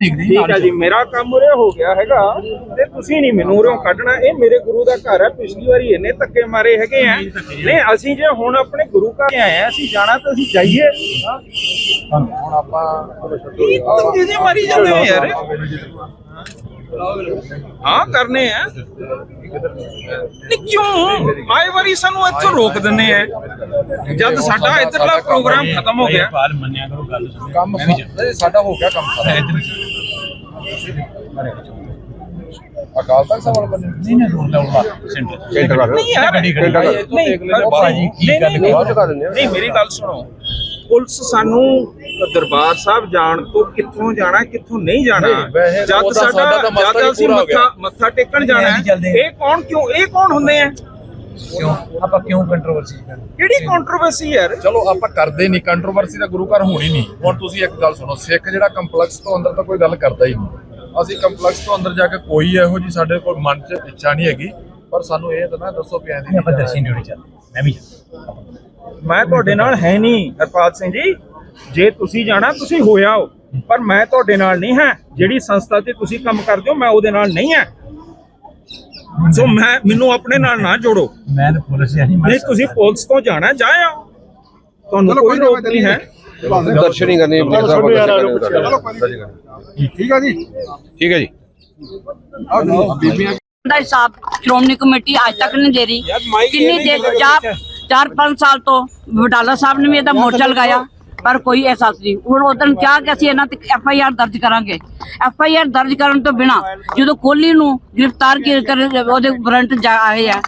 ਠੀਕ ਹੈ ਜੀ ਮੇਰਾ ਕੰਮ ਉਰੇ ਹੋ ਗਿਆ ਹੈਗਾ ਤੇ ਤੁਸੀਂ ਨਹੀਂ ਮੈਨੂੰ ਉਰੋਂ ਕੱਢਣਾ ਇਹ ਮੇਰੇ ਗੁਰੂ ਦਾ ਘਰ ਹੈ ਪਿਛਲੀ ਵਾਰੀ ਇਹਨੇ ਧੱਕੇ ਮਾਰੇ ਹੈਗੇ ਆ। ਨਹੀਂ ਅਸੀਂ ਜੇ ਹੁਣ ਆਪਣੇ ਗੁਰੂ ਘਰ ਆਏ ਆ ਅਸੀਂ ਜਾਣਾ ਤਾਂ ਅਸੀਂ ਜਾਈਏ। ਹੁਣ ਆਪਾਂ ਇਹ ਧੱਕੇ ਜੇ ਮਾਰੀ ਜਾਂਦੇ ਆ ਯਾਰ। ਹਾਂ ਕਰਨੇ ਆ। ਨਹੀਂ ਕਿਉਂ? ਆਏ ਵਾਰੀ ਸਾਨੂੰ ਇੱਥੋਂ ਰੋਕ ਦਿੰਦੇ ਆ। ਜਦ ਸਾਡਾ ਇੱਧਰਲਾ ਪ੍ਰੋਗਰਾਮ ਖਤਮ ਹੋ ਗਿਆ। ਬਾਲ ਮੰਨਿਆ ਕਰੋ ਗੱਲ ਸੁਣੋ ਕੰਮ ਸਾਡਾ ਹੋ ਗਿਆ ਕੰਮ ਸਾਰਾ। ਅਕਾਲ ਤਖਤ ਸਾਹਿਬ ਵਾਲਾ ਬੰਨੇ ਨਹੀਂ ਰੋਡ ਸੈਂਟਰ ਸੈਂਟਰ ਯਾਰ ਕੀ ਗੱਲ ਮੇਰੀ ਗੱਲ ਸੁਣੋ। ਪੁਲਿਸ ਸਾਨੂੰ ਦਰਬਾਰ ਸਾਹਿਬ ਜਾਣ ਤੋਂ ਕਿੱਥੋਂ ਜਾਣਾ ਕਿੱਥੋਂ ਨਹੀਂ ਜਾਣਾ? ਜਦ ਸਾਡਾ ਸਾਡਾ ਤਾਂ ਮਸਲਾ ਜਦ ਅਸੀਂ ਮੱਥਾ ਮੱਥਾ ਟੇਕਣ ਜਾਣਾ ਇਹ ਕੌਣ ਕਿਉਂ ਇਹ ਕੌਣ ਹੁੰਦੇ ਆ? ਕਿਉਂ? ਆਪਾਂ ਕਿਉਂ ਕੰਟਰੋਵਰਸੀ ਕਰਦੇ ਕਿਹੜੀ ਕੰਟਰੋਵਰਸੀ ਯਾਰ? ਚਲੋ ਆਪਾਂ ਕਰਦੇ ਨਹੀਂ ਕੰਟਰੋਵਰਸੀ ਦਾ ਗੁਰੂ ਘਰ ਹੋਣੀ ਨਹੀਂ। ਹੁਣ ਤੁਸੀਂ ਇੱਕ ਗੱਲ ਸੁਣੋ ਸਿੱਖ ਜਿਹੜਾ ਕੰਪਲੈਕਸ ਤੋਂ ਅੰਦਰ ਤਾਂ ਕੋਈ ਗੱਲ ਕਰਦਾ ਹੀ ਨਹੀਂ। ਅਸੀਂ ਕੰਪਲੈਕਸ ਤੋਂ ਅੰਦਰ ਜਾ ਕੇ ਕੋਈ ਇਹੋ ਜੀ ਸਾਡੇ ਕੋਲ ਮਨ 'ਚ ਇੱਛਾ ਨਹੀਂ ਹੈਗੀ ਪਰ ਸਾਨੂੰ ਇਹ ਤਾਂ ਨਾ ਦੱਸੋ ਵੀ ਐਂ ਨਹੀਂ ਆਪਾਂ ਦਰਸ਼ਨ ਡਿਊਟੀ ਚੱਲ ਮੈਂ ਵੀ ਮੈਂ ਤੁਹਾਡੇ ਨਾਲ ਹੈ ਨਹੀਂ ਹਰਪਾਲ ਸਿੰਘ ਜੀ। ਜੇ ਤੁਸੀਂ ਜਾਣਾ ਤੁਸੀਂ ਹੋਇਆ ਹੋ। ਪਰ ਮੈਂ ਤੁਹਾਡੇ ਨਾਲ ਨਹੀਂ ਹਾਂ। ਜਿਹੜੀ ਸੰਸਥਾ ਤੇ ਤੁਸੀਂ ਕੰਮ ਕਰਦੇ ਹੋ ਮੈਂ ਉਹਦੇ ਨਾਲ ਨਹੀਂ ਹਾਂ। ਸੋ ਮੈਂ ਮੈਨੂੰ ਆਪਣੇ ਨਾਲ ਨਾ ਜੋੜੋ। ਮੈਂ ਤਾਂ ਪੁਲਿਸ ਆ ਨਹੀਂ ਨਹੀਂ ਤੁਸੀਂ ਪੁਲਿਸ ਤੋਂ ਜਾਣਾ ਜਾਇਓ ਤੁਹਾਨੂੰ ਕੋਈ ਰੋਕ ਨਹੀਂ ਹੈ। ਦਰਸ਼ਨ ਹੀ ਕਰਨੇ ਠੀਕ ਆ ਜੀ? ਠੀਕ ਹੈ ਜੀ। ਬੀਬੀਆਂ। ਦਾ ਹਿਸਾਬ ਸ਼੍ਰੋਮਣੀ ਕਮੇਟੀ ਅੱਜ ਤੱਕ ਨਹੀਂ ਦੇ ਰਹੀ। ਕਿੰਨੀ ਦੇਰ ਹੀ ਚਾਰ ਚਾਰ ਪੰਜ ਸਾਲ ਤੋਂ ਵਡਾਲਾ ਸਾਹਿਬ ਨੇ ਵੀ ਇਹਦਾ ਮੋਰਚਾ ਲਗਾਇਆ। ਪਰ ਕੋਈ ਅਹਿਸਾਸ ਨਹੀਂ। ਹੁਣ ਉਦੋਂ ਕਿਹਾ ਕਿ ਅਸੀਂ ਇਹਨਾਂ ਤੇ ਐਫ ਆਈ ਆਰ ਦਰਜ ਕਰਾਂਗੇ। ਐਫ ਆਈ ਆਰ ਦਰਜ ਕਰਨ ਤੋਂ ਬਿਨਾ ਜਦੋਂ ਕੋਹਲੀ ਨੂੰ ਗ੍ਰਿਫਤਾਰ ਕੀ- ਕਰ ਉਹਦੇ ਵਾਰੰਟ ਜਾ ਆਏ ਆ।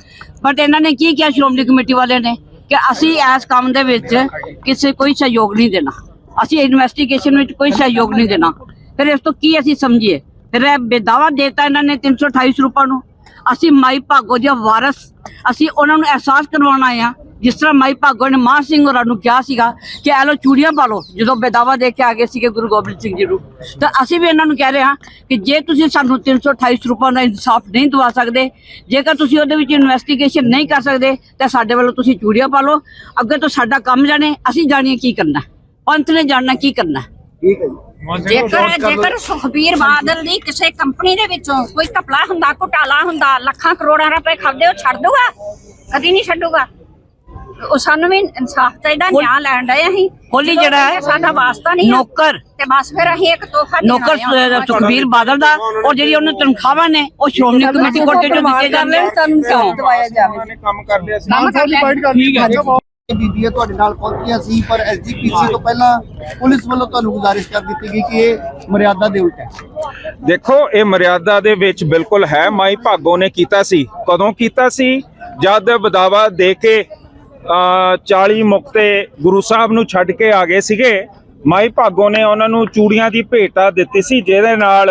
ਬਟ ਇਹਨਾਂ ਨੇ ਕੀ ਕਿਹਾ ਸ਼੍ਰੋਮਣੀ ਕਮੇਟੀ ਵਾਲਿਆਂ ਨੇ? ਕਿ ਅਸੀਂ ਇਸ ਕੰਮ ਦੇ ਵਿੱਚ ਕਿਸੇ ਕੋਈ ਸਹਿਯੋਗ ਨਹੀਂ ਦੇਣਾ। ਅਸੀਂ ਇਨਵੈਸਟੀਗੇਸ਼ਨ ਵਿੱਚ ਕੋਈ ਸਹਿਯੋਗ ਨਹੀਂ ਦੇਣਾ। ਫਿਰ ਇਸ ਤੋਂ ਕੀ ਅਸੀਂ ਸਮਝੀਏ? ਫਿਰ ਇਹ ਬੇਦਾਵਾ ਦੇਤਾ ਇਹਨਾਂ ਨੇ 328 ਰੁਪਏ ਨੂੰ। ਅਸੀਂ ਮਾਈ ਭਾਗੋ ਦੇ ਵਾਰਸ। ਅਸੀਂ ਉਹਨਾਂ ਨੂੰ ਅਹਿਸਾਸ ਕਰਵਾਉਣਾ ਆ ਜਿਸ ਤਰ੍ਹਾਂ ਮਾਈ ਭਾਗੋ ਨੇ ਮਾਂ ਸਿੰਘ ਹੋਰਾਂ ਨੂੰ ਕਿਹਾ ਸੀਗਾ ਕਿ ਇਹ ਲੋ ਚੂੜੀਆਂ ਪਾ ਲਓ ਜਦੋਂ ਬੇਦਾਵਾ ਦੇ ਕੇ ਆ ਗਏ ਸੀਗੇ ਗੁਰੂ ਗੋਬਿੰਦ ਸਿੰਘ ਜੀ ਨੂੰ। ਤਾਂ ਅਸੀਂ ਵੀ ਇਹਨਾਂ ਨੂੰ ਕਹਿ ਰਹੇ ਹਾਂ ਕਿ ਜੇ ਤੁਸੀਂ ਸਾਨੂੰ 328 ਰੁਪਏ ਦਾ ਇਨਸਾਫ ਨਹੀਂ ਦਵਾ ਸਕਦੇ ਜੇਕਰ ਤੁਸੀਂ ਉਹਦੇ ਵਿੱਚ ਇਨਵੈਸਟੀਗੇਸ਼ਨ ਨਹੀਂ ਕਰ ਸਕਦੇ ਤਾਂ ਸਾਡੇ ਵੱਲੋਂ ਤੁਸੀਂ ਚੂੜੀਆਂ ਪਾ ਲਓ। ਅੱਗੇ ਤੋਂ ਸਾਡਾ ਕੰਮ ਜਾਣੇ ਅਸੀਂ ਜਾਣੀਏ ਕੀ ਕਰਨਾ। ਪੰਥ ਨੇ ਜਾਣਨਾ ਕੀ ਕਰਨਾ। ਜੇਕਰ ਜੇਕਰ ਸੁਖਬੀਰ ਬਾਦਲ ਦੀ ਕਿਸੇ ਕੰਪਨੀ ਦੇ ਵਿੱਚੋਂ ਕੋਈ ਘਪਲਾ ਹੁੰਦਾ ਘੁਟਾਲਾ ਹੁੰਦਾ ਲੱਖਾਂ ਕਰੋੜਾਂ ਰੁਪਏ ਖਾਦੇ ਉਹ ਛੱਡ ਦੂਗਾ ਕਦੀ ਨਹੀਂ ਛੱਡੂਗਾ? ਉਹ ਸਾਨੂੰ ਵੀ ਇਨਸਾਫ ਚਾਹੀਦਾ ਨਿਆਂ ਲੈਣ ਡਏ ਅਸੀਂ। ਕੋਹਲੀ ਜਿਹੜਾ ਹੈ ਸਾਡਾ ਵਾਸਤਾ ਨਹੀਂ ਹੈ। ਨੌਕਰ। ਤੇ ਬਸ ਫਿਰ ਅਸੀਂ ਇੱਕ ਤੋਹਫਾ ਨੌਕਰ ਸ- ਸੁਖਬੀਰ ਬਾਦਲ ਦਾ ਔਰ ਜਿਹੜੀ ਉਹਨੂੰ ਤਨਖਾਹਾਂ ਨੇ ਉਹ ਸ਼੍ਰੋਮਣੀ ਕਮੇਟੀ ਕੋਟੇ ਚੋਂ ਦਿੱਤੇ ਜਾਂਦੇ ਨੇ ਕਿਉਂ? ਦਵਾਇਆ ਜਾਵੇ। ਉਹਨਾਂ ਨੇ ਕੰਮ ਕਰ ਲਿਆ ਸੀ ਠੀਕ ਹੈ। ਤੁਹਾਡੇ ਨਾਲ ਪਹੁੰਚੀਆਂ ਸੀ ਪਰ ਐਸਜੀਪੀਸੀ ਤੋਂ ਪਹਿਲਾਂ ਪੁਲਿਸ ਵੱਲੋਂ ਤੁਹਾਨੂੰ ਗੁਜ਼ਾਰਿਸ਼ ਕਰ ਦਿੱਤੀ ਗਈ ਕਿ ਇਹ ਮਰਿਆਦਾ ਦੇ ਉਲਟ ਹੈ। ਦੇਖੋ ਇਹ ਮਰਿਆਦਾ ਦੇ ਵਿੱਚ ਬਿਲਕੁਲ ਹੈ ਮਾਈ ਭਾਗੋ ਨੇ ਕੀਤਾ ਸੀ। ਕਦੋਂ ਕੀਤਾ ਸੀ? ਜਦ ਬਦਾਵਾ ਦੇ ਕੇ 40 ਮੁਕਤੇ ਗੁਰੂ ਸਾਹਿਬ ਨੂੰ ਛੱਡ ਕੇ ਆ ਗਏ ਸੀਗੇ। ਮਾਈ ਭਾਗੋ ਨੇ ਉਹਨਾਂ ਨੂੰ ਚੂੜੀਆਂ ਦੀ ਭੇਟਾ ਦਿੱਤੀ ਸੀ, ਜਿਹਦੇ ਨਾਲ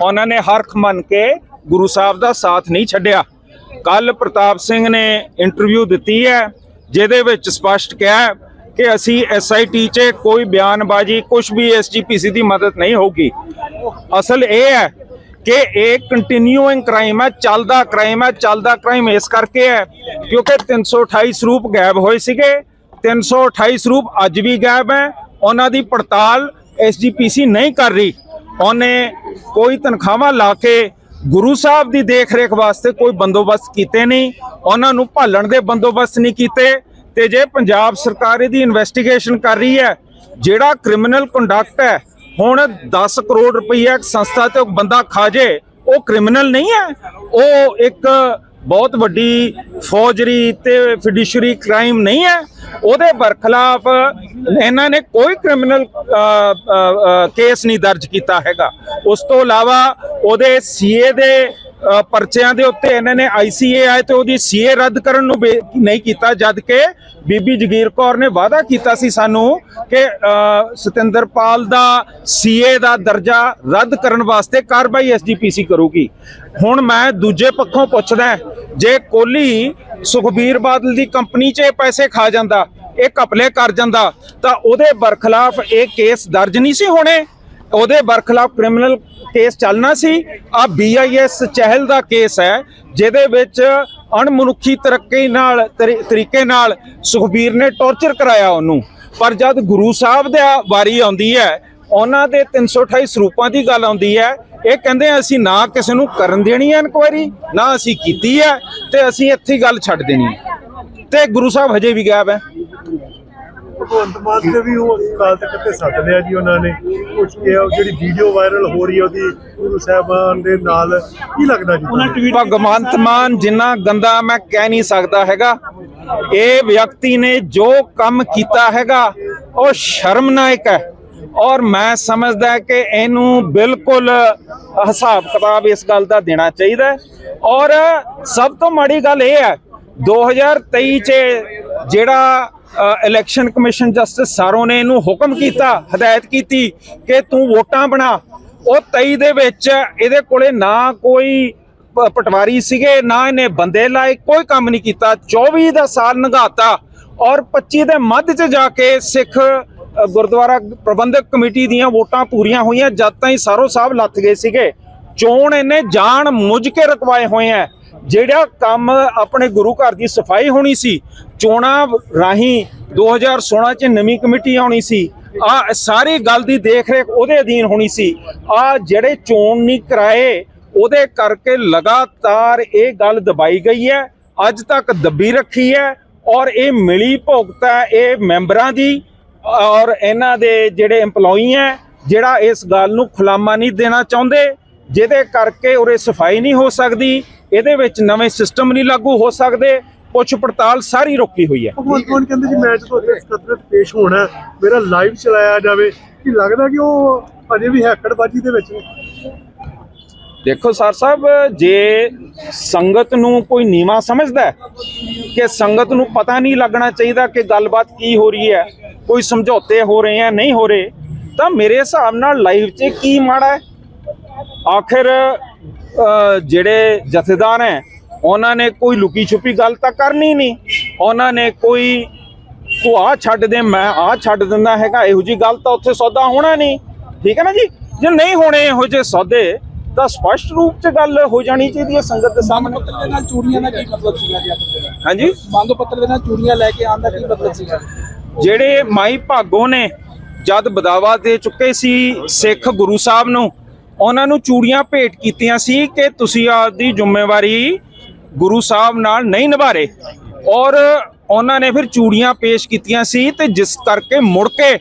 ਉਹਨਾਂ ਨੇ ਹਰਖ ਮੰਨ ਕੇ ਗੁਰੂ ਸਾਹਿਬ ਦਾ ਸਾਥ ਨਹੀਂ ਛੱਡਿਆ। ਕੱਲ ਪ੍ਰਤਾਪ ਸਿੰਘ ਨੇ ਇੰਟਰਵਿਊ ਦਿੱਤੀ ਹੈ, ਜਿਹਦੇ ਵਿੱਚ ਸਪਸ਼ਟ ਕਿਹਾ ਕਿ ਅਸੀਂ ਐਸਆਈਟੀ 'ਚ ਕੋਈ ਬਿਆਨਬਾਜ਼ੀ ਕੁਝ ਵੀ ਐਸਜੀਪੀਸੀ ਦੀ ਮਦਦ ਨਹੀਂ ਹੋਊਗੀ। ਅਸਲ ਇਹ ਹੈ ਕਿ ਇਹ ਕੰਟੀਨਿਊਇੰਗ ਕ੍ਰਾਈਮ ਹੈ, ਚੱਲਦਾ ਕ੍ਰਾਈਮ ਹੈ, ਚੱਲਦਾ ਕ੍ਰਾਈਮ ਇਸ ਕਰਕੇ ਹੈ ਕਿਉਂਕਿ 328 ਸਰੂਪ ਗਾਇਬ ਹੋਏ ਸੀਗੇ 328 ਸਰੂਪ ਅੱਜ ਵੀ ਗਾਇਬ ਹੈ, ਉਹਨਾਂ ਦੀ ਪੜਤਾਲ ਐਸਜੀਪੀਸੀ ਨਹੀਂ ਕਰ ਰਹੀ। ਉਹਨੇ ਕੋਈ ਤਨਖਾਹਾਂ ਲਾ ਕੇ ਗੁਰੂ ਸਾਹਿਬ ਦੀ ਦੇਖ-ਰੇਖ ਵਾਸਤੇ ਕੋਈ ਬੰਦੋਬਸਤ ਕੀਤੇ ਨਹੀਂ, ਉਹਨਾਂ ਨੂੰ ਭਾਲਣ ਦੇ ਬੰਦੋਬਸਤ ਨਹੀਂ ਕੀਤੇ ਤੇ ਜੇ ਪੰਜਾਬ ਸਰਕਾਰ ਇਹਦੀ ਇਨਵੈਸਟੀਗੇਸ਼ਨ ਕਰ ਰਹੀ ਹੈ, ਜਿਹੜਾ ਕ੍ਰਿਮੀਨਲ ਕੰਡਕਟ ਹੈ, ਹੁਣ 10 ਕਰੋੜ ਰੁਪਈਆ ਇੱਕ ਸੰਸਥਾ ਤੇ ਬੰਦਾ ਖਾ ਜੇ, ਉਹ ਕ੍ਰਿਮੀਨਲ ਨਹੀਂ ਹੈ, ਉਹ ਇੱਕ ਬਹੁਤ ਵੱਡੀ ਫੌਜਰੀ ਤੇ ਫਿਡਿਸ਼ਰੀ ਕ੍ਰਾਈਮ ਨਹੀਂ ਹੈ। ਉਹਦੇ ਬਰਖਲਾਫ ਇਹਨਾਂ ਨੇ ਕੋਈ ਕ੍ਰਿਮੀਨਲ ਕੇਸ ਨਹੀਂ ਦਰਜ ਕੀਤਾ ਹੈਗਾ। ਉਸ ਤੋਂ ਇਲਾਵਾ ਉਹਦੇ ਸੀਏ ਦੇ ਪਰਚਿਆਂ ਦੇ ਉੱਤੇ ਇਹਨਾਂ ਨੇ ਆਈਸੀਏ ਆਏ ਤੇ ਉਹਦੀ ਸੀਏ ਰੱਦ ਕਰਨ ਨੂੰ ਬੇ- ਨਹੀਂ ਕੀਤਾ ਜਦ ਕਿ ਬੀਬੀ ਜਗੀਰ ਕੌਰ ਨੇ ਵਾਅਦਾ ਕੀਤਾ ਸੀ ਸਾਨੂੰ ਕਿ ਅ, ਸਤਿੰਦਰਪਾਲ ਦਾ ਸੀਏ ਦਾ ਦਰਜਾ ਰੱਦ ਕਰਨ ਵਾਸਤੇ ਕਾਰਵਾਈ ਐਸਜੀਪੀਸੀ ਕਰੂਗੀ। ਹੁਣ ਮੈਂ ਦੂਜੇ ਪੱਖੋਂ ਪੁੱਛਦਾ ਜੇ ਕੋਹਲੀ ਸੁਖਬੀਰ ਬਾਦਲ ਦੀ ਕੰਪਨੀ 'ਚ ਇਹ ਪੈਸੇ ਖਾ ਜਾਂਦਾ ਇਹ ਘਪਲੇ ਕਰ ਜਾਂਦਾ ਤਾਂ ਉਹਦੇ ਬਰਖਲਾਫ ਇਹ ਕੇਸ ਦਰਜ ਨਹੀਂ ਸੀ ਹੋਣੇ? ਉਹਦੇ ਬਰਖਲਾਫ ਕ੍ਰਿਮੀਨਲ ਕੇਸ ਚੱਲਣਾ ਸੀ। ਆ ਬੀਆਈਐਸ ਚਹਿਲ ਦਾ ਕੇਸ ਹੈ, ਜਿਹਦੇ ਵਿੱਚ ਅਣਮਨੁੱਖੀ ਤਰੱਕੀ ਨਾਲ, ਤਰੀ- ਤਰੀਕੇ ਨਾਲ ਸੁਖਬੀਰ ਨੇ ਟੌਰਚਰ ਕਰਾਇਆ ਉਹਨੂੰ। ਪਰ ਜਦ ਗੁਰੂ ਸਾਹਿਬ ਦੇ ਵਾਰੀ ਆਉਂਦੀ ਹੈ, ਉਹਨਾਂ ਦੇ 328 ਸਰੂਪਾਂ ਦੀ ਗੱਲ ਆਉਂਦੀ ਹੈ, ਇਹ ਕਹਿੰਦੇ ਅਸੀਂ ਨਾ ਕਿਸੇ ਨੂੰ ਕਰਨ ਦੇਣੀ ਹੈ ਇਨਕੁਆਇਰੀ ਨਾ ਅਸੀਂ ਕੀਤੀ ਹੈ, ਤੇ ਅਸੀਂ ਇੱਥੇ ਗੱਲ ਛੱਡ ਦੇਣੀ ਹੈ। ਤੇ ਗੁਰੂ ਸਾਹਿਬ ਹਜੇ ਵੀ ਗਾਇਬ ਹੈ। ਭਗਵੰਤ ਮਾਨ ਦੇ ਵੀ ਉਹ ਕਾਲ ਤੱਕ ਤੇ ਸੱਦ ਲਿਆ ਜੀ ਉਹਨਾਂ ਨੇ। ਕੁਝ ਕਿਹਾ ਉਹ ਜਿਹੜੀ ਵੀਡੀਓ ਵਾਇਰਲ ਹੋ ਰਹੀ ਹੈ ਉਹਦੀ ਗੁਰੂ ਸਾਹਿਬਾਨ ਦੇ ਨਾਲ ਕੀ ਲੱਗਦਾ ਜੀ ਭਗਵੰਤ ਮਾਨ ਜਿੰਨਾ ਗੰਦਾ ਮੈਂ ਕਹਿ ਨਹੀਂ ਸਕਦਾ ਹੈਗਾ ਇਹ ਵਿਅਕਤੀ ਨੇ ਜੋ ਕੰਮ ਕੀਤਾ ਹੈਗਾ ਉਹ ਸ਼ਰਮਨਾਇਕ ਹੈ। ਔਰ ਮੈਂ ਸਮਝਦਾ ਕਿ ਇਹਨੂੰ ਬਿਲਕੁਲ ਹਿਸਾਬ ਕਿਤਾਬ ਇਸ ਗੱਲ ਦਾ ਦੇਣਾ ਚਾਹੀਦਾ। ਔਰ ਸਭ ਤੋਂ ਮਾੜੀ ਗੱਲ ਇਹ ਹੈ 2023 ਚ ਜਿਹੜਾ ਇਲੈਕਸ਼ਨ ਕਮਿਸ਼ਨ ਜਸਟਿਸ ਸਾਰੋ ਨੇ ਇਹਨੂੰ ਹੁਕਮ ਕੀਤਾ, ਹਦਾਇਤ ਕੀਤੀ ਕਿ ਤੂੰ ਵੋਟਾਂ ਬਣਾ। ਉਹ 23 ਦੇ ਵਿੱਚ ਇਹਦੇ ਕੋਲੇ ਨਾ ਕੋਈ ਪਟਵਾਰੀ ਸੀਗੇ, ਨਾ ਇਹਨੇ ਬੰਦੇ ਲਾਏ, ਕੋਈ ਕੰਮ ਨਹੀਂ ਕੀਤਾ। 24 ਦਾ ਸਾਲ ਨਗਾਤਾ ਔਰ 25 ਦੇ ਮੱਧ 'ਚ ਜਾ ਕੇ ਸਿੱਖ ਗੁਰਦੁਆਰਾ ਪ੍ਰਬੰਧਕ ਕਮੇਟੀ ਦੀਆਂ ਵੋਟਾਂ ਪੂਰੀਆਂ ਹੋਈਆਂ, ਜਦ ਤਾਈਂ ਸਾਰੋ ਸਾਹਿਬ ਲੱਥ ਗਏ ਸੀਗੇ। ਚੋਣ ਇਹਨੇ ਜਾਣ ਮੁੱਝ ਕੇ ਰਕਵਾਏ ਹੋਏ ਆ ਜਿਹੜਾ ਕੰਮ ਆਪਣੇ ਗੁਰੂ ਘਰ ਦੀ ਸਫ਼ਾਈ ਹੋਣੀ ਸੀ ਚੋਣਾਂ ਰਾਹੀਂ 2016 ਚ ਨਵੀਂ ਕਮੇਟੀ ਆਉਣੀ ਸੀ। ਆ ਸਾਰੀ ਗੱਲ ਦੀ ਦੇਖਰੇਖ ਉਹਦੇ ਅਧੀਨ ਹੋਣੀ ਸੀ। ਆ ਜਿਹੜੇ ਚੋਣ ਨਹੀਂ ਕਰਾਏ, ਉਹਦੇ ਕਰਕੇ ਲਗਾਤਾਰ ਇਹ ਗੱਲ ਦਬਾਈ ਗਈ ਹੈ। ਅੱਜ ਤੱਕ ਦੱਬੀ ਰੱਖੀ ਹੈ ਔਰ ਇਹ ਮਿਲੀ ਭੁਗਤ ਹੈ ਇਹ ਮੈਂਬਰਾਂ ਦੀ ਔਰ ਇਹਨਾਂ ਦੇ ਜਿਹੜੇ EMPLOYE ਹੈ, ਜਿਹੜਾ ਇਸ ਗੱਲ ਨੂੰ ਖੁਲਾਮਾ ਨਹੀਂ ਦੇਣਾ ਚਾਹੁੰਦੇ, ਜਿਹਦੇ ਕਰਕੇ ਉਰੇ ਸਫ਼ਾਈ ਨਹੀਂ ਹੋ ਸਕਦੀ, ਇਹਦੇ ਵਿੱਚ ਨਵੇਂ ਸਿਸਟਮ ਨਹੀਂ ਲਾਗੂ ਹੋ ਸਕਦੇ ਪੁੱਛ ਪੜਤਾਲ ਸਾਰੀ ਰੁਕੀ ਹੋਈ ਹੈ। ਭਗਵੰਤ ਮਾਨ ਕਹਿੰਦੇ ਜੀ ਮੈਂ ਜਦੋਂ ਇੱਥੇ ਸਕੱਤਰਤ ਪੇਸ਼ ਹੋਣਾ ਹੈ, ਮੇਰਾ ਲਾਈਵ ਚਲਾਇਆ ਜਾਵੇ ਕੀ ਲੱਗਦਾ ਕਿ ਉਹ ਅਜੇ ਵੀ ਹੈਕੜਬਾਜੀ ਦੇ ਵਿੱਚ? ਨੇ ਦੇਖੋ ਸਰ ਸਾਹਿਬ ਜੇ ਸੰਗਤ ਨੂੰ ਕੋਈ ਨੀਵਾ ਸਮਝਦਾ ਹੈ ਕਿ ਸੰਗਤ ਨੂੰ ਪਤਾ ਨਹੀਂ ਲੱਗਣਾ ਚਾਹੀਦਾ ਕਿ ਗੱਲਬਾਤ ਕੀ ਹੋ ਰਹੀ ਹੈ ਕੋਈ ਸਮਝੌਤੇ ਹੋ ਰਹੇ ਆ ਨਹੀਂ ਹੋ ਰਹੇ ਤਾਂ ਮੇਰੇ ਹਿਸਾਬ ਨਾਲ ਲਾਈਵ 'ਚ ਕੀ ਮਾੜਾ ਹੈ? ਆਖਿਰ ਜਿਹੜੇ ਜਥੇਦਾਰ ਹੈ ਉਹਨਾਂ ਨੇ ਕੋਈ ਲੁਕੀ ਛੁਪੀ ਗੱਲ ਤਾਂ ਕਰਨੀ ਨਹੀਂ। ਉਹਨਾਂ ਨੇ ਕੋਈ ਤੂੰ ਆ ਛੱਡ ਦੇ ਮੈਂ ਆ ਛੱਡ ਦਿੰਦਾ ਹੈਗਾ ਇਹੋ ਜੀ ਗੱਲ ਤਾਂ ਉੱਥੇ ਸੌਦਾ ਹੋਣਾ ਨਹੀਂ। ਠੀਕ ਹੈ ਨਾ ਜੀ? ਜੇ ਨਹੀਂ ਹੋਣੇ ਇਹੋ ਜਿਹੇ ਸੌਦੇ ਤਾਂ ਸਪਸ਼ਟ ਰੂਪ 'ਚ ਗੱਲ ਹੋ ਜਾਣੀ ਚਾਹੀਦੀ ਹੈ ਸੰਗਤ ਦੇ ਸਾਹਮਣੇ। ਪੱਤਰ ਦੇ ਨਾਲ ਚੂੜੀਆਂ ਦਾ ਕੀ ਮਤਲਬ ਸੀਗਾ ਜੀ ਹਾਂਜੀ? ਮੰਗ ਪੱਤਰ ਦੇ ਨਾਲ ਚੂੜੀਆਂ ਲੈ ਕੇ ਆਉਣ ਦਾ ਕੀ ਮਤਲਬ ਸੀਗਾ? ਜਿਹੜੇ ਮਾਈ ਭਾਗੋ ਨੇ ਜਦ ਬਦਾਵਾ ਦੇ ਚੁੱਕੇ ਸੀ ਸਿੱਖ ਗੁਰੂ ਸਾਹਿਬ ਨੂੰ ਉਹਨਾਂ ਨੂੰ ਚੂੜੀਆਂ ਭੇਟ ਕੀਤੀਆਂ ਸੀ ਕਿ ਤੁਸੀਂ ਆਪਦੀ ਜ਼ਿੰਮੇਵਾਰੀ ਗੁਰੂ ਸਾਹਿਬ ਨਾਲ ਨਹੀਂ ਨਿਭਾਰੇ ਔਰ ਉਹਨਾਂ ਨੇ ਫਿਰ ਚੂੜੀਆਂ ਪੇਸ਼ ਕੀਤੀਆਂ ਸੀ ਤੇ ਜਿਸ ਕਰਕੇ ਮੁੜ ਕੇ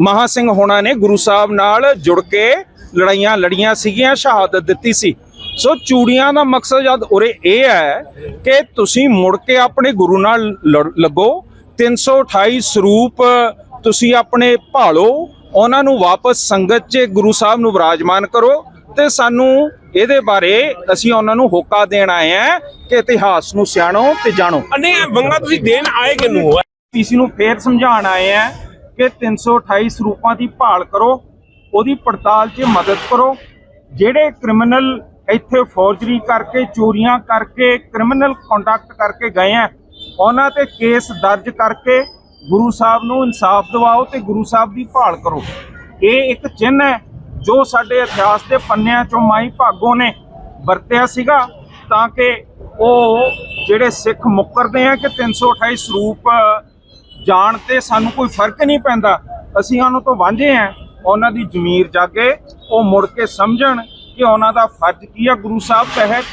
ਮਹਾ ਸਿੰਘ ਹੋਣਾ ਨੇ ਗੁਰੂ ਸਾਹਿਬ ਨਾਲ ਜੁੜ ਕੇ ਲੜਾਈਆਂ ਲੜੀਆਂ ਸੀਗੀਆਂ, ਸ਼ਹਾਦਤ ਦਿੱਤੀ ਸੀ। ਸੋ ਚੂੜੀਆਂ ਦਾ ਮਕਸਦ ਜਦ ਉਰੇ ਇਹ ਹੈ ਕਿ ਤੁਸੀਂ ਮੁੜ ਕੇ ਆਪਣੇ ਗੁਰੂ ਨਾਲ ਲੜ- ਲੱਗੋ 328 ਸਰੂਪ ਤੁਸੀਂ ਆਪਣੇ ਭਾਲੋ, ਉਹਨਾਂ ਨੂੰ ਵਾਪਸ ਸੰਗਤ 'ਚ ਗੁਰੂ ਸਾਹਿਬ ਨੂੰ ਵਿਰਾਜਮਾਨ ਕਰੋ ਤੇ ਸਾਨੂੰ ਇਹਦੇ ਬਾਰੇ ਅਸੀਂ ਉਹਨਾਂ ਨੂੰ ਹੋਕਾ ਦੇਣ ਆਏ ਆ ਕਿ ਇਤਿਹਾਸ ਨੂੰ ਸਿਆਣੋ ਤੇ ਜਾਣੋ। ਨਹੀਂ ਬੰਗਾ ਤੁਸੀਂ ਦੇਣ ਆਏ ਕਿਨੂੰ ਹੋ? ਪੀਸੀ ਨੂੰ ਫੇਰ ਸਮਝਾਉਣ ਆਏ ਆ ਕਿ 328 ਸਰੂਪਾਂ ਦੀ ਭਾਲ ਕਰੋ ਉਹਦੀ ਪੜਤਾਲ 'ਚ ਮਦਦ ਕਰੋ। ਜਿਹੜੇ ਕ੍ਰਿਮੀਨਲ ਇੱਥੇ ਫੌਜਰੀ ਕਰਕੇ ਚੋਰੀਆਂ ਕਰਕੇ ਕ੍ਰਿਮੀਨਲ ਕੰਡਕਟ ਕਰਕੇ ਗਏ ਆ ਉਹਨਾਂ ਤੇ ਕੇਸ ਦਰਜ ਕਰਕੇ ਗੁਰੂ ਸਾਹਿਬ ਨੂੰ ਇਨਸਾਫ ਦਿਵਾਓ ਤੇ ਗੁਰੂ ਸਾਹਿਬ ਦੀ ਭਾਲ ਕਰੋ। ਇਹ ਇੱਕ ਚਿੰਨ੍ਹ ਹੈ। ਜੋ ਸਾਡੇ ਇਤਿਹਾਸ ਦੇ ਪੰਨਿਆਂ ਚੋਂ ਮਾਈ ਭਾਗੋ ਨੇ ਵਰਤਿਆ ਸੀਗਾ, ਤਾਂ ਕਿ ਉਹ ਜਿਹੜੇ ਸਿੱਖ ਮੁਕਰਦੇ ਆ ਕਿ 328 ਸਰੂਪ ਜਾਣ ਤੇ ਸਾਨੂੰ ਕੋਈ ਫ਼ਰਕ ਨਹੀਂ ਪੈਂਦਾ। ਅਸੀਂ ਉਹਨਾਂ ਤੋਂ ਵਾਂਝੇ ਆ। ਉਹਨਾਂ ਦੀ ਜ਼ਮੀਰ ਜਾਗੇ, ਉਹ ਮੁੜ ਕੇ ਸਮਝਣ ਕਿ ਉਹਨਾਂ ਦਾ ਫਰਜ਼ ਕੀ ਆ ਗੁਰੂ ਸਾਹਿਬ ਤਹਿਤ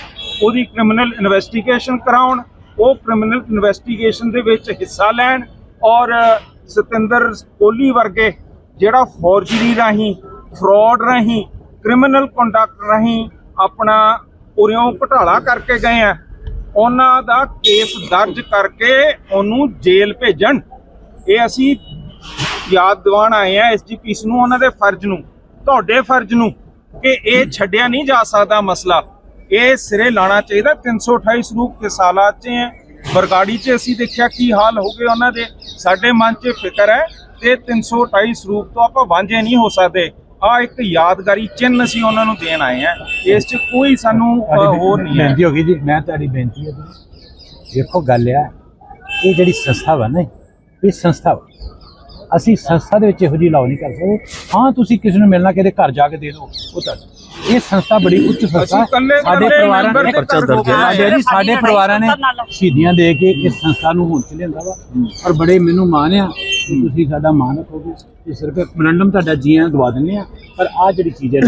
ਉਹਦੀ ਕ੍ਰਿਮੀਨਲ ਇਨਵੈਸਟੀਗੇਸ਼ਨ ਕਰਾਉਣ, ਉਹ ਕ੍ਰਿਮੀਨਲ ਇਨਵੈਸਟੀਗੇਸ਼ਨ ਦੇ ਵਿੱਚ ਹਿੱਸਾ ਲੈਣ ਔਰ ਸਤਿੰਦਰ ਕੋਹਲੀ ਵਰਗੇ ਜਿਹੜਾ ਫੌਰਜਰੀ ਰਾਹੀਂ ਫਰਾਡ ਰਾਹੀਂ, ਕ੍ਰਿਮੀਨਲ ਕੰਡਕਟ ਰਾਹੀਂ, ਆਪਣਾ ਉਰਿਓਂ ਘਟਾਲਾ ਕਰਕੇ ਗਏ ਆ। ਉਹਨਾਂ ਦਾ ਕੇਸ ਦਰਜ ਕਰਕੇ ਉਹਨੂੰ ਜੇਲ੍ਹ ਭੇਜਣ। ਇਹ ਅਸੀਂ ਯਾਦ ਦਿਵਾਉਣ ਆਏ ਆ ਐਸਜੀਪੀਸ ਨੂੰ, ਉਹਨਾਂ ਦੇ ਫਰਜ਼ ਨੂੰ, ਤੁਹਾਡੇ ਫਰਜ਼ ਨੂੰ, ਕਿ ਇਹ ਛੱਡਿਆ ਨਹੀਂ ਜਾ ਸਕਦਾ ਮਸਲਾ। ਇਹ ਸਿਰੇ ਲਾਣਾ ਚਾਹੀਦਾ। 328 ਸਰੂਪ ਕੇ 'ਚ ਹੈ। ਬਰਗਾੜੀ 'ਚ ਅਸੀਂ ਦੇਖਿਆ ਕੀ ਹਾਲ ਹੋ ਗਏ ਉਹਨਾਂ ਦੇ। ਸਾਡੇ ਮਨ 'ਚ ਫਿਕਰ ਹੈ ਤੇ 328 ਸਰੂਪ ਤੋਂ ਆਪਾਂ ਵਾਂਝੇ ਨਹੀਂ ਹੋ ਸਕਦੇ। ਆ ਇੱਕ ਯਾਦਗਾਰੀ ਚਿੰਨ੍ਹ ਅਸੀਂ ਉਹਨਾਂ ਨੂੰ ਦੇਣ ਆਏ ਆ ਇਸ 'ਚ ਕੋਈ ਸਾਨੂੰ ਹੋਰ ਨਹੀਂ ਹੈ। ਬੇਨਤੀ ਹੋ ਗਈ ਜੀ ਮੈਂ ਤੁਹਾਡੀ ਬੇਨਤੀ ਹੈ ਜੀ। ਦੇਖੋ ਗੱਲ ਆ ਇਹ ਜਿਹੜੀ ਸੰਸਥਾ ਵਾ ਨਾ ਇਹ ਸੰਸਥਾ ਵਾ। ਅਸੀਂ ਸੰਸਥਾ ਦੇ ਵਿੱਚ ਇਹੋ ਜਿਹੀ ਲਾਉ ਨਹੀਂ ਕਰ ਸਕਦੇ। ਹਾਂ ਤੁਸੀਂ ਕਿਸੇ ਨੂੰ ਮਿਲਣਾ ਕਿਤੇ ਘਰ ਜਾ ਕੇ ਦੇ ਦਿਓ ਉਹ ਤਾਂ ਇਹ ਸੰਸਥਾ ਬੜੀ ਉੱਚ ਸੰਸਥਾ। ਸਾਡੇ ਪਰਿਵਾਰਾਂ ਨੇ ਦੇ ਘਰ ਹੋ। ਜੀ ਸਾਡੇ ਪਰਿਵਾਰਾਂ ਨੇ ਸ਼ਹੀਦੀਆਂ ਦੇ ਕੇ ਇਸ ਸੰਸਥਾ ਨੂੰ ਹੁਣ ਚ ਲਿਆਂਦਾ ਵਾ। ਔਰ ਬੜੇ ਮੈਨੂੰ ਮਾਣ ਆ ਕਿ ਤੁਸੀਂ ਸਾਡਾ ਮਾਨ ਰੱਖੋਗੇ। ਤੇ ਸਿਰਫ ਇੱਕ ਮੈਮੋਰੰਡਮ ਤੁਹਾਡਾ ਜੀਆਂ ਦਵਾ ਦਿੰਦੇ ਆ ਪਰ ਆ ਜਿਹੜੀ ਚੀਜ਼ ਹੈ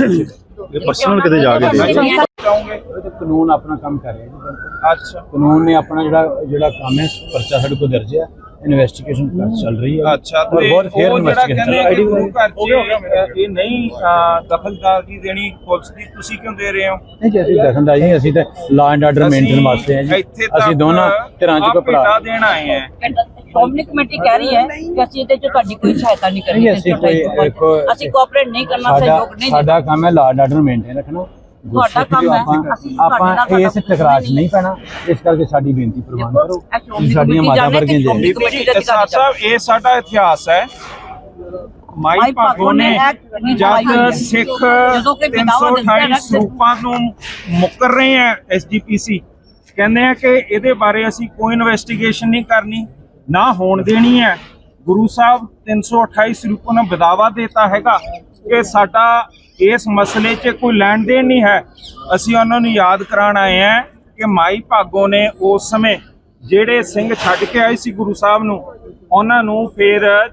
ਇਹ ਪਰਸਨਲ ਕਿਤੇ ਜਾ ਚਾਹੋਗੇ? ਤੇ ਕਾਨੂੰਨ ਆਪਣਾ ਕੰਮ ਕਰ ਰਿਹਾ ਜੀ। ਅੱਛਾ। ਕਾਨੂੰਨ ਨੇ ਆਪਣਾ ਜਿਹੜਾ ਜਿਹੜਾ ਕੰਮ ਹੈ ਪਰਚਾ ਸਾਡੇ ਕੋਲ ਦਰਜ ਹੈ। ਇਨਵੈਸਟੀਗੇਸ਼ਨ ਚੱਲ ਰਹੀ ਹੈ। ਅੱਛਾ ਤੇ ਬਹੁਤ ਫੇਅਰ ਇਨਵੈਸਟੀਗੇਸ਼ਨ ਕਿ ਗੁਰੂ ਘਰ 'ਚ ਇਹ ਨਹੀਂ ਅਹ, ਦਖਲਅੰਦਾਜ਼ੀ ਦੇਣੀ ਪੁਲਿਸ ਦੀ ਤੁਸੀਂ ਕਿਉਂ ਦੇ ਰਹੇ ਹੋ? ਨਹੀਂ ਜੀ ਅਸੀਂ ਦਖਲਅੰਦਾਜ਼ੀ ਨਹੀਂ ਅਸੀਂ ਤਾਂ ਲਾ ਐਂਡ ਆਰਡਰ ਮੇਨਟੇਨ ਵਾਸਤੇ ਹੈ ਜੀ। ਅਸੀਂ ਦੋਨਾਂ ਧਿਰਾਂ ਚ ਭੇਟਾ ਦੇਣ ਆਏ ਆ ਸ਼੍ਰੋਮਣੀ ਕਮੇਟੀ ਕਹਿ ਰਹੀ ਹੈ ਕਿ ਅਸੀਂ ਇਹਦੇ ਚ ਤੁਹਾਡੀ ਕੋਈ ਸਹਾਇਤਾ ਨਹੀਂ ਕਰਨੀ ਅਸੀਂ ਕੋਈ- 328 ਇੱਕ- ਅਸੀਂ ਕੋਆਪਰੇਟ ਨਹੀਂ ਕਰਨਾ ਸਾਡਾ ਸਹਿਯੋਗ ਨਹੀਂ ਸਾਡਾ ਕੰਮ ਹੈ ਲਾ ਐਂਡ ਆਰਡਰ ਮੇਨਟੇਨ ਰੱਖਣਾ। ਤੁਹਾਡਾ ਕੰਮ ਹੈ, ਆਪਾਂ ਇਸ 'ਚ ਨਹੀਂ ਪੈਣਾ। ਇਸ ਕਰਕੇ ਸਾਡੀ ਬੇਨਤੀ ਪ੍ਰਵਾਨ ਕਰੋ। ਸਾਡੀਆਂ ਮਾਤਾ ਵਰਗੀਆਂ ਜੇ ਸਾਹਿਬ ਇਹ ਸਾਡਾ ਇਤਿਹਾਸ ਹੈ। ਮਾਈ ਭਾਗੋ ਨੇ ਜਦ। ਸਿੱਖ ਜਦੋਂ ਕੋਈ ਬਦਾਵਾ ਦਿੰਦਾ ਹੈ 328 ਨਾ, ਸਰੂਪਾਂ ਨੂੰ ਮੁਕਰ ਰਹੇ ਹੈ ਐਸਜੀਪੀਸੀ ਕਹਿੰਦੇ ਆ ਕਿ ਇਹਦੇ ਬਾਰੇ ਅਸੀਂ ਕੋਈ ਇਨਵੈਸਟੀਗੇਸ਼ਨ ਨਹੀਂ ਕਰਨੀ। ਨਾ ਹੋਣ ਦੇਣੀ ਹੈ। ਗੁਰੂ ਸਾਹਿਬ 328 ਸਰੂਪਾਂ ਨੂੰ ਬਦਾਵਾ ਦੇਤਾ ਹੈਗਾ ਕਿ ਸਾਡਾ ਇਸ ਮਸਲੇ 'ਚ ਕੋਈ ਲੈਣ ਦੇਣ ਨਹੀਂ ਹੈ। ਅਸੀਂ ਉਹਨਾਂ ਨੂੰ ਯਾਦ ਕਰਾਉਣ ਆਏ ਹਾਂ ਕਿ ਮਾਈ ਭਾਗੋ ਨੇ ਉਸ ਸਮੇਂ ਜਿਹੜੇ ਸਿੰਘ ਛੱਡ ਕੇ ਆਏ ਸੀ ਗੁਰੂ ਸਾਹਿਬ ਨੂੰ, ਉਹਨਾਂ ਨੂੰ ਫਿਰ